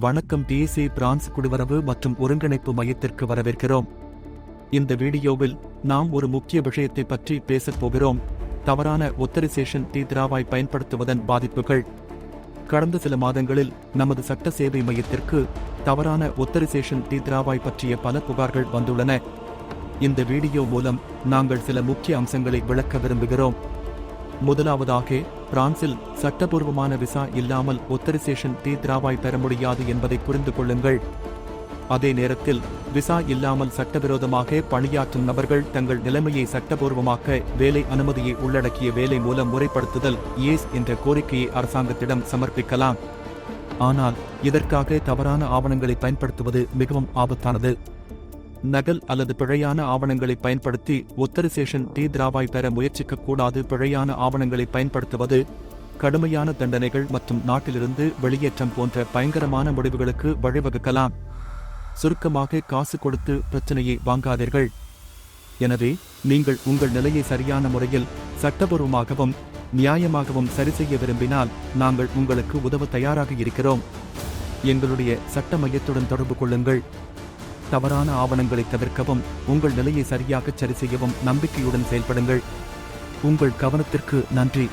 வணக்கம் DSA France குடிவரவு மற்றும் ஒருங்கிணைப்பு மையத்திற்கு வரவேற்கிறோம். இந்த வீடியோவில் நாம் ஒரு முக்கிய விஷயத்தை பற்றி பேசப் போகிறோம். தவறான ஒத்தரைசேஷன் தீத்ராவாய் பயன்படுத்துவதன் பாதிப்புகள். கடந்த சில மாதங்களில் நமது சட்ட சேவை மையத்திற்கு தவறான ஒத்தரிசேஷன் தீத்ராவாய் பற்றிய பல புகார்கள் வந்துள்ளன. இந்த வீடியோ மூலம் நாங்கள் சில முக்கிய அம்சங்களை விளக்க விரும்புகிறோம். முதலாவதாக பிரான்சில் சட்டபூர்வமான விசா இல்லாமல் ஒத்தரிசேஷன் தீத்ராவாய் பெற முடியாது என்பதை புரிந்து கொள்ளுங்கள். அதே நேரத்தில் விசா இல்லாமல் சட்டவிரோதமாக பணியாற்றும் நபர்கள் தங்கள் நிலைமையை சட்டபூர்வமாக்க வேலை அனுமதியை உள்ளடக்கிய வேலை மூலம் முறைப்படுத்துதல் ஏஸ் என்ற கோரிக்கையை அரசாங்கத்திடம் சமர்ப்பிக்கலாம். ஆனால் இதற்காக தவறான ஆவணங்களை பயன்படுத்துவது மிகவும் ஆபத்தானது. நகல் அல்லது பிழையான ஆவணங்களை பயன்படுத்தி ஒத்தரிசேஷன் டி திராவாய் பெற முயற்சிக்க கூடாது பிழையான ஆவணங்களை பயன்படுத்துவது கடுமையான தண்டனைகள் மற்றும் நாட்டிலிருந்து வெளியேற்றம் போன்ற பயங்கரமான முடிவுகளுக்கு வழிவகுக்கலாம். சுருக்கமாக காசு கொடுத்து பிரச்சனையை வாங்காதீர்கள். எனவே நீங்கள் உங்கள் நிலையை சரியான முறையில் சட்டபூர்வமாகவும் நியாயமாகவும் சரி செய்ய விரும்பினால் நாங்கள் உங்களுக்கு உதவ தயாராக இருக்கிறோம். எங்களுடைய சட்ட மையத்துடன் தொடர்பு கொள்ளுங்கள். தவறான ஆவணங்களை தவிர்க்கவும் உங்கள் நிலையை சரியாக சரி செய்யவும் நம்பிக்கையுடன் செயல்படுங்கள். உங்கள் கவனத்திற்கு நன்றி.